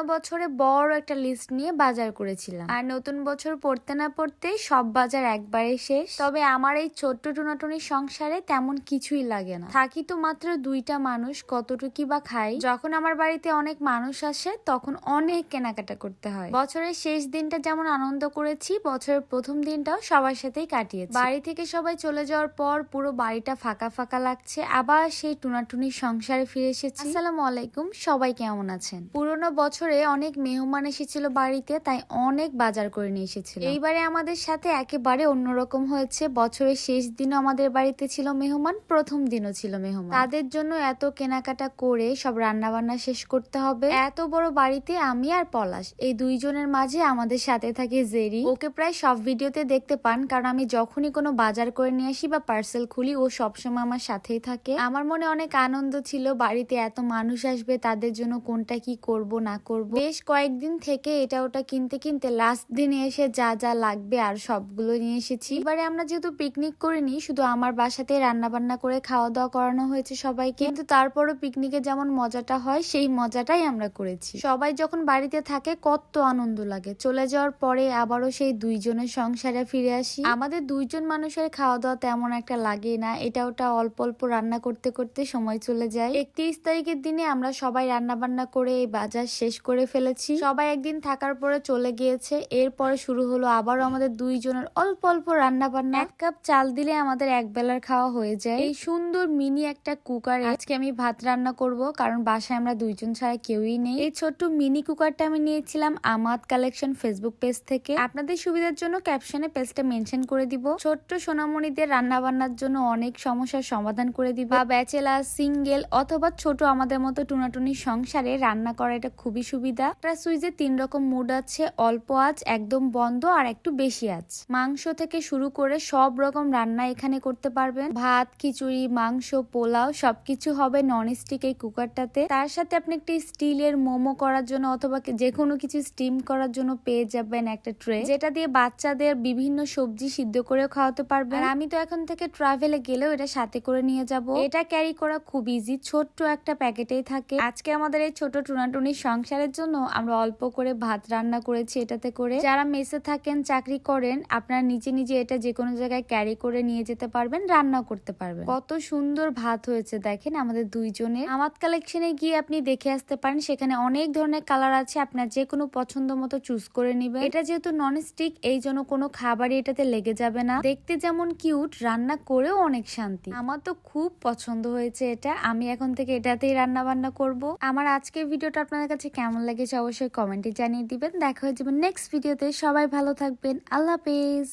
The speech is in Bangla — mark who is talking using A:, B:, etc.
A: পুরোনো বছরে বড় একটা লিস্ট নিয়ে বাজার করেছিলাম। আর নতুন বছর পড়তে না পড়তেই সব বাজার একবারে শেষ। তবে আমার এই ছোট্ট টুনাটুনির সংসারে তেমন কিছুই লাগে না। থাকি তো মাত্র দুইটা মানুষ, কতটুকি বা খাই। যখন আমার বাড়িতে অনেক মানুষ আসে, তখন অনেক কেনাকাটা করতে হয়। বছরের শেষ দিনটা যেমন আনন্দ করেছি, বছরের প্রথম দিনটাও সবার সাথেই কাটিয়েছি। বাড়ি থেকে সবাই চলে যাওয়ার পর পুরো বাড়িটা ফাঁকা ফাঁকা লাগছে। আবার সেই টুনাটুনির সংসারে ফিরে এসেছি। আসসালামু আলাইকুম, সবাই কেমন আছেন? পুরোনো বছরে অনেক মেহমান এসেছিল বাড়িতে, তাই অনেক বাজার করে নিয়ে এসেছিল। এইবারে আমাদের সাথে একেবারে অন্যরকম হয়েছে। বছরের শেষ দিনও আমাদের বাড়িতে ছিল মেহমান, প্রথম দিনও ছিল মেহমান। তাদের জন্য এত কেনাকাটা করে সব রান্না বান্না শেষ করতে হবে। এত বড় বাড়িতে আমি আর পলাশ, এই দুইজনের মাঝে আমাদের সাথে থাকে জেরি। ওকে প্রায় সব ভিডিওতে দেখতে পান, কারণ আমি যখনই কোনো বাজার করে নিয়ে আসি বা পার্সেল খুলি, ও সবসময় আমার সাথেই থাকে। আমার মনে অনেক আনন্দ ছিল, বাড়িতে এত মানুষ আসবে, তাদের জন্য কোনটা কি করব, না করব। বেশ কয়েকদিন থেকে এটা ওটা কিনতে কিনতে লাস্ট দিনে এসে যা যা লাগবে আর সবগুলো নিয়ে এসেছি। এবারে আমরা যেহেতু পিকনিক করিনি, শুধু আমার বাসাতে রান্না বান্না করে খাওয়া দাওয়া করানো হয়েছে সবাইকে। কিন্তু তারপরও পিকনিকে যেমন মজাটা হয়, সেই মজাটাই আমরা করেছি। সবাই যখন বাড়িতে থাকে, কত আনন্দ লাগে। চলে যাওয়ার পরে আবারও সেই দুইজনের সংসারে ফিরে আসি। আমাদের দুইজন মানুষের খাওয়া দাওয়া তেমন একটা লাগে না। এটা ওটা অল্প অল্প রান্না করতে করতে সময় চলে যায়। একত্রিশ তারিখের দিনে আমরা সবাই রান্না বান্না করে এই বাজার শেষ করে ফেলেছি। সবাই একদিন থাকার পরে চলে গিয়েছে। এরপরে শুরু হলো আবারও আমাদের দুইজনের অল্প অল্প রান্না বান্না এক কাপ চাল দিলে আমাদের এক বেলার খাওয়া হয়ে যায়। এই সুন্দর মিনি একটা কুকার আজকে আমি ভাত রান্না করব, কারণ বাসায় আমরা দুইজন ছাড়া কেউই নেই। এই ছোট্ট মিনি কুকারটা আমি নিয়েছিলাম আমাদ কালেকশন ফেসবুক পেজ থেকে। আপনাদের সুবিধার জন্য ক্যাপশনে পেজটা মেনশন করে দিব। ছোট্ট সোনামণিদের রান্না বান্নার জন্য অনেক সমস্যার সমাধান করে দিব। বা ব্যাচেলার, সিঙ্গেল অথবা ছোট আমাদের মতো টুনাটুনি সংসারে রান্না করা এটা খুবই সুবিধা। একটা সুইচে তিন রকম মুড আছে, অল্প আঁচ, একদম বন্ধ আর একটু বেশি আঁচ। মাংস থেকে শুরু করে সব রকম রান্না এখানে করতে পারবেন। ভাত, খিচুড়ি, মাংস, পোলাও সবকিছু হবে নন স্টিক এই কুকারটাতে। তার সাথে আপনি একটি স্টিলের মোমো করার জন্য অথবা যে কোনো কিছু স্টিম করার জন্য পেয়ে যাবেন একটা ট্রে, যেটা দিয়ে বাচ্চাদের বিভিন্ন সবজি সিদ্ধ করেও খাওয়াতে পারবেন। আমি তো এখন থেকে ট্রাভেলে গেলেও এটা সাথে করে নিয়ে যাব। এটা ক্যারি করা খুব ইজি ছোট্ট একটা প্যাকেটেই থাকে। আজকে আমাদের এই ছোট টুনাটুনির সংসারের জন্য আমরা অল্প করে ভাত রান্না করেছি এটাতে করে। যারা মেসে থাকেন, চাকরি করেন, আপনারা নিজে নিজে এটা যে কোনো জায়গায় ক্যারি করে নিয়ে যেতে পারবেন, রান্নাও করতে পারবেন। কত সুন্দর ভাত হয়েছে দেখেন আমাদের দুইজনের। আমাদ কালেকশনে গিয়ে আপনি দেখে আসতে পারেন, সেখানে অনেক ধরনের কালার আছে, আপনার যে কোনো পছন্দ মতো চুজ করে নিবেন। এটা যেহেতু নন স্টিক এই জন্য কোনো খাবারই এটাতে লেগে যাবে না। দেখতে যেমন কিউট রান্না করেও অনেক শান্তি। আমার তো খুব পছন্দ হয়েছে এটা, আমি এখন থেকে এটাতেই রান্না বান্না করব। আমার আজকের ভিডিওটা আপনাদের কাছে কেমন লেগেছে অবশ্যই কমেন্টে জানিয়ে দিবেন। দেখা হয়ে যাবে নেক্সট ভিডিওতে। সবাই ভালো থাকবেন। আল্লাহ হাফেজ।